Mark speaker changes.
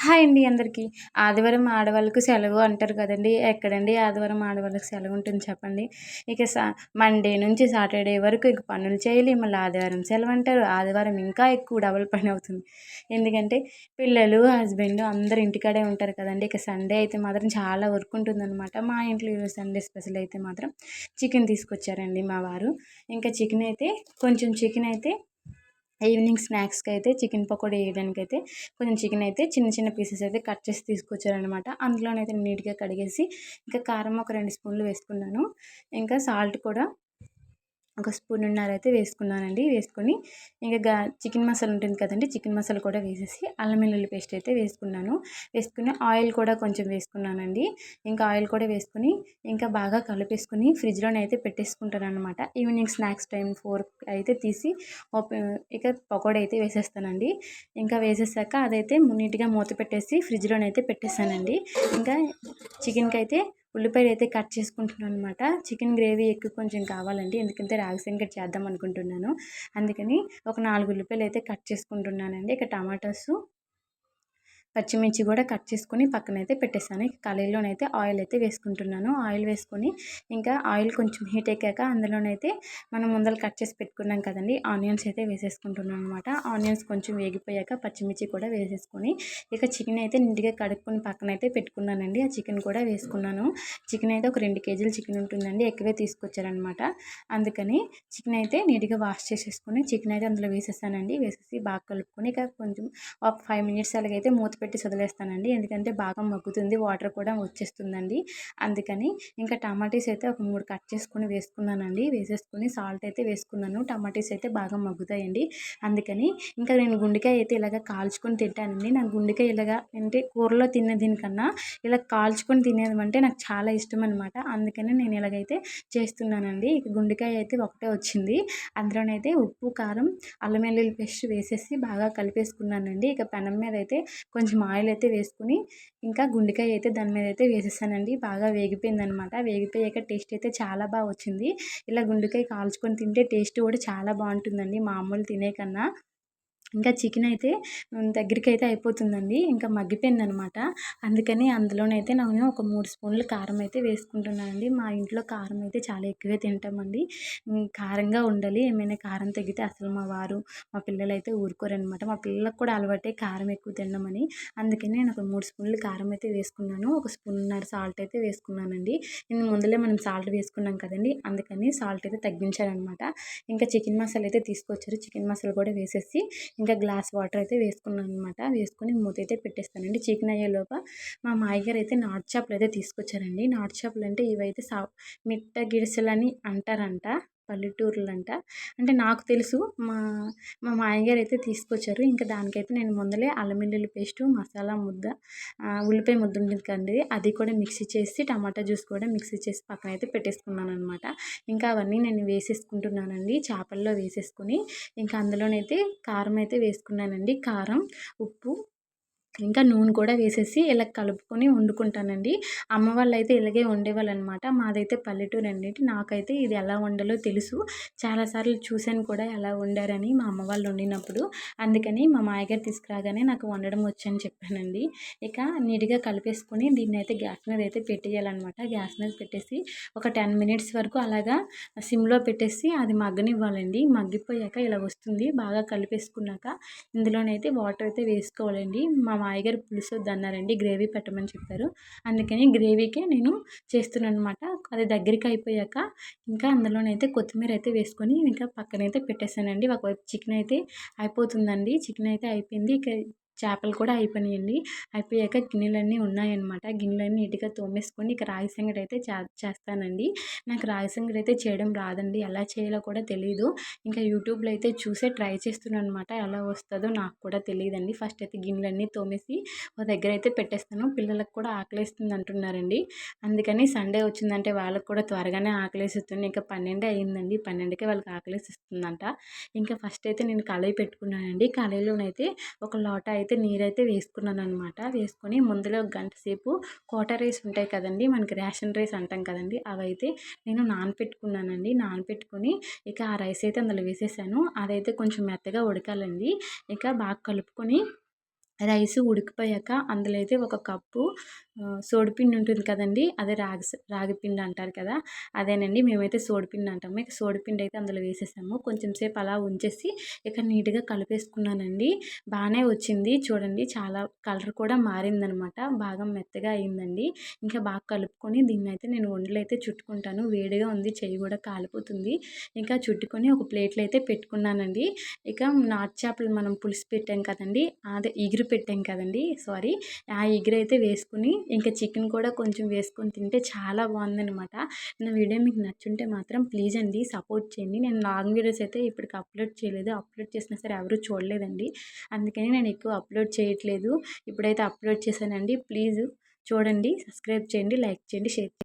Speaker 1: Hi అండి అందరికీ. ఆదివారం ఆడవాళ్ళకు సెలవు అంటారు కదండి. ఎక్కడండి? ఆదివారం ఆడవాళ్ళకి సెలవు ఉంటుంది చెప్పండి. ఇక సా మండే నుంచి సాటర్డే వరకు ఇక పనులు చేయాలి. మళ్ళీ ఆదివారం సెలవు అంటారు. ఆదివారం ఇంకా ఎక్కువ డబుల్ పని అవుతుంది. ఎందుకంటే పిల్లలు హస్బెండ్ అందరు ఇంటికాడే ఉంటారు కదండి. ఇక సండే అయితే మాత్రం చాలా వర్క్ ఉంటుందన్నమాట. మా ఇంట్లో ఈరోజు సండే స్పెషల్ అయితే మాత్రం చికెన్ తీసుకొచ్చారండి మా వారు. ఇంకా చికెన్ అయితే కొంచెం చికెన్ అయితే ఈవినింగ్ స్నాక్స్కి అయితే చికెన్ పకోడీ వేయడానికి అయితే కొంచెం చికెన్ అయితే చిన్న చిన్న పీసెస్ అయితే కట్ చేసి తీసుకొచ్చారనమాట అందులోనైతే నీట్గా కడిగేసి ఇంకా కారం ఒక రెండు స్పూన్లు వేసుకున్నాను. ఇంకా సాల్ట్ కూడా ఒక స్పూన్న్నర అయితే వేసుకున్నానండి. వేసుకొని ఇంకా చికెన్ మసాలా ఉంటుంది కదండి చికెన్ మసాలా కూడా వేసేసి అల్లం వెల్లుల్లి పేస్ట్ అయితే వేసుకున్నాను. వేసుకుని ఆయిల్ కూడా కొంచెం వేసుకున్నానండి. ఇంకా ఆయిల్ కూడా వేసుకుని ఇంకా బాగా కలిపేసుకుని ఫ్రిడ్జ్లోనే పెట్టేసుకుంటాను అనమాట ఈవినింగ్ స్నాక్స్ టైం ఫోర్ అయితే తీసి ఇక పకోడీ అయితే వేసేస్తానండి. ఇంకా వేసేసాక అదైతే నీట్గా మూత పెట్టేసి ఫ్రిడ్జ్లోనైతే పెట్టేస్తానండి ఇంకా చికెన్కి అయితే ఉల్లిపాయలు అయితే కట్ చేసుకుంటున్నాను అనమాట చికెన్ గ్రేవీ ఎక్కువ కొంచెం కావాలండి. ఎందుకంటే రాగి సంగటి చేద్దాం అనుకుంటున్నాను. అందుకని ఒక నాలుగు ఉల్లిపాయలు అయితే కట్ చేసుకుంటున్నానండి. ఇక టమాటాసు పచ్చిమిర్చి కూడా కట్ చేసుకొని పక్కనైతే పెట్టేస్తాను కళాయిలోనైతే ఆయిల్ అయితే వేసుకుంటున్నాను. ఆయిల్ వేసుకొని ఇంకా ఆయిల్ కొంచెం హీట్ ఎక్కాక అందులోనైతే మనం ముందర కట్ చేసి పెట్టుకున్నాం కదండి ఆనియన్స్ అయితే వేసేసుకుంటున్నాను అనమాట ఆనియన్స్ కొంచెం వేగిపోయాక పచ్చిమిర్చి కూడా వేసేసుకొని ఇక చికెన్ అయితే నీట్గా కడుక్కొని పక్కన అయితే పెట్టుకున్నానండి. ఆ చికెన్ కూడా వేసుకున్నాను. చికెన్ అయితే ఒక రెండు కేజీలు చికెన్ ఉంటుందండి ఎక్కువే తీసుకొచ్చారనమాట అందుకని చికెన్ అయితే నీట్గా వాష్ చేసేసుకొని చికెన్ అయితే అందులో వేసేసానండి. వేసేసి బాగా కలుపుకొని ఇక కొంచెం ఒక ఫైవ్ మినిట్స్ అలాగైతే మూత పెట్టి వదిలేస్తానండి ఎందుకంటే బాగా మగ్గుతుంది వాటర్ కూడా వచ్చేస్తుందండి. అందుకని ఇంకా టమాటీస్ అయితే ఒక మూడు కట్ చేసుకొని వేసుకున్నానండి. వేసేసుకొని సాల్ట్ అయితే వేసుకున్నాను. టమాటీస్ అయితే బాగా మగ్గుతాయండి. అందుకని ఇంకా నేను గుండెకాయ అయితే ఇలాగ కాల్చుకొని తింటానండి. నాకు గుండెకాయ ఇలాగ అంటే కూరలో తినే దీనికన్నా ఇలా కాల్చుకొని తినేది అంటే నాకు చాలా ఇష్టం అనమాట అందుకని నేను ఇలాగైతే చేస్తున్నానండి. ఇక గుండెకాయ అయితే ఒకటే వచ్చింది. అందులోనైతే ఉప్పు కారం అల్లం వెల్లుల్లి పేస్ట్ వేసేసి బాగా కలిపేసుకున్నానండి. ఇక పెనం మీద అయితే కొంచెం కొంచెం ఆయిల్ అయితే వేసుకుని ఇంకా గుండెకాయ అయితే దాని మీద అయితే వేసేసానండి. బాగా వేగిపోయింది అనమాట వేగిపోయాక టేస్ట్ అయితే చాలా బాగా వచ్చింది. ఇలా గుండెకాయ కాల్చుకొని తింటే టేస్ట్ కూడా చాలా బాగుంటుందండి. మామూలు తినే కన్నా. ఇంకా చికెన్ అయితే దగ్గరికి అయితే అయిపోతుందండి. ఇంకా మగ్గిపోయింది అనమాట అందుకని అందులోనైతే నేను ఒక మూడు స్పూన్లు కారం అయితే వేసుకుంటున్నానండి. మా ఇంట్లో కారం అయితే చాలా ఎక్కువే తింటామండి. కారంగా ఉండాలి. ఏమైనా కారం తగ్గితే అసలు మా వారు మా పిల్లలు అయితే ఊరుకోరనమాట. మా పిల్లలకు కూడా అలవాటే కారం ఎక్కువ తినమని అందుకని నేను ఒక మూడు స్పూన్లు కారం అయితే వేసుకున్నాను. ఒక స్పూన్నర సాల్ట్ అయితే వేసుకున్నానండి. నేను ముందులే మనం సాల్ట్ వేసుకున్నాం కదండి. అందుకని సాల్ట్ అయితే తగ్గించారనమాట. ఇంకా చికెన్ మసాలా అయితే తీసుకొచ్చారు. చికెన్ మసాలా కూడా వేసేసి ఇంకా గ్లాస్ వాటర్ అయితే వేసుకున్నాను అనమాట వేసుకుని మూత అయితే పెట్టేస్తానండి. చికెన్ అయ్యేలోగా మా మాయగారు అయితే నాటు చేపలు అయితే తీసుకొచ్చారండి. నాటు చేపలు అంటే ఇవైతే సా మిట్ట గిడిసెలని అంటారంట. పల్లెటూర్లంట. అంటే నాకు తెలుసు మా మా మాయగారు అయితే తీసుకొచ్చారు. ఇంకా దానికైతే నేను ముందలే అల్లం వెల్లుల్లి పేస్టు మసాలా ముద్ద ఉల్లిపాయ ముద్ద ఉంటుంది కండి అది కూడా మిక్సీ చేసి టమాటా జ్యూస్ కూడా మిక్సీ చేసి పక్కన అయితే పెట్టేసుకున్నాను అనమాట ఇంకా అవన్నీ నేను వేసేసుకుంటున్నానండి చేపల్లో వేసేసుకుని. ఇంకా అందులోనైతే కారం అయితే వేసుకున్నానండి. కారం ఉప్పు ఇంకా నూనె కూడా వేసేసి ఇలా కలుపుకొని వండుకుంటానండి. అమ్మ వాళ్ళు అయితే ఇలాగే వండేవాళ్ళు అనమాట మాదైతే పల్లెటూరు అండి నాకైతే ఇది ఎలా వండాలో తెలుసు. చాలాసార్లు చూశాను కూడా ఎలా వండారని మా అమ్మ వాళ్ళు వండినప్పుడు. అందుకని మా మాయగారు తీసుకురాగానే నాకు వండడం వచ్చని చెప్పానండి. ఇక నీట్గా కలిపేసుకొని దీన్ని అయితే గ్యాస్ మీద అయితే పెట్టేయాలన్నమాట గ్యాస్ మీద పెట్టేసి ఒక టెన్ మినిట్స్ వరకు అలాగా సిమ్లో పెట్టేసి అది మగ్గనివ్వాలండి. మగ్గిపోయాక ఇలా వస్తుంది. బాగా కలిపేసుకున్నాక ఇందులోనైతే వాటర్ అయితే వేసుకోవాలండి. మా మాయగారు పులుసు వద్దన్నారండి గ్రేవీ పెట్టమని చెప్పారు. అందుకని గ్రేవీకే నేను చేస్తున్నాను అనమాట అది దగ్గరికి అయిపోయాక ఇంకా అందులోనైతే కొత్తిమీర అయితే వేసుకొని ఇంకా పక్కనైతే పెట్టేశానండి. ఒకవైపు చికెన్ అయితే అయిపోతుందండి. చికెన్ అయితే అయిపోయింది. ఇక చేపలు కూడా అయిపోయినాయండి. అయిపోయాక గిన్నెలన్నీ ఉన్నాయన్నమాట. గిన్నెలన్నీ నీట్గా తోమేసుకొని ఇక రాగి సంగటి అయితే చేస్తానండి. నాకు రాగి సంగటి అయితే చేయడం రాదండి. ఎలా చేయాలో కూడా తెలియదు ఇంకా యూట్యూబ్లో అయితే చూసే ట్రై చేస్తున్నాను అనమాట ఎలా వస్తుందో నాకు కూడా తెలియదండి ఫస్ట్ అయితే గిన్నెలన్నీ తోమేసి ఒక దగ్గర అయితే పెట్టేస్తాను. పిల్లలకు కూడా ఆకలిస్తుంది అంటున్నారండి. అందుకని సండే వచ్చిందంటే వాళ్ళకి కూడా త్వరగానే ఆకలేస్తుంది ఇంకా పన్నెండే అయిందండి. పన్నెండుకే వాళ్ళకి ఆకలేసిస్తుందంట. ఇంకా ఫస్ట్ అయితే నేను కళాయి పెట్టుకున్నానండి. కళాయిలోనైతే ఒక లోట అయితే అయితే నీరైతే వేసుకున్నాను అనమాట వేసుకొని ముందులో గంట సేపు కోట రైస్ ఉంటాయి కదండి మనకి రేషన్ రైస్ అంటాం కదండి అవైతే నేను నానపెట్టుకున్నానండి. నానపెట్టుకుని ఇక ఆ రైస్ అయితే అందులో వేసేసాను. అదైతే కొంచెం మెత్తగా ఉడకాలండి. ఇక బాగా కలుపుకొని రైస్ ఉడికిపోయాక అందులో అయితే ఒక కప్పు సోడిపిండి ఉంటుంది కదండి అదే రాగి రాగిపిండి అంటారు కదా అదేనండి మేమైతే సోడిపిండి అంటాము. ఇక సోడిపిండి అయితే అందులో వేసేసాము. కొంచెం సేపు అలా ఉంచేసి ఇక నీట్గా కలిపేసుకున్నానండి. బాగానే వచ్చింది. చూడండి చాలా కలర్ కూడా మారిందనమాట. బాగా మెత్తగా అయిందండి. ఇంకా బాగా కలుపుకొని దీన్ని అయితే నేను వండలు అయితే చుట్టుకుంటాను. వేడిగా ఉంది చెయ్యి కూడా కాలిపోతుంది. ఇంకా చుట్టుకొని ఒక ప్లేట్లో అయితే పెట్టుకున్నానండి. ఇక నాటు చేపలు మనం పులుసు పెట్టాం కదండి అదే ఇగురు పెట్టాం కదండి సారీ ఆ ఇగురు అయితే వేసుకుని ఇంకా చికెన్ కూడా కొంచెం వేసుకొని తింటే చాలా బాగుందనమాట నా వీడియో మీకు నచ్చుంటే మాత్రం ప్లీజ్ అండి సపోర్ట్ చేయండి. నేను లాంగ్ వీడియోస్ అయితే ఇప్పటికి అప్లోడ్ చేయలేదు. అప్లోడ్ చేసినా సరే ఎవరు చూడలేదండి. అందుకని నేను ఎక్కువ అప్లోడ్ చేయట్లేదు. ఇప్పుడైతే అప్లోడ్ చేశానండి. ప్లీజ్ చూడండి సబ్స్క్రైబ్ చేయండి లైక్ చేయండి షేర్ చేయండి.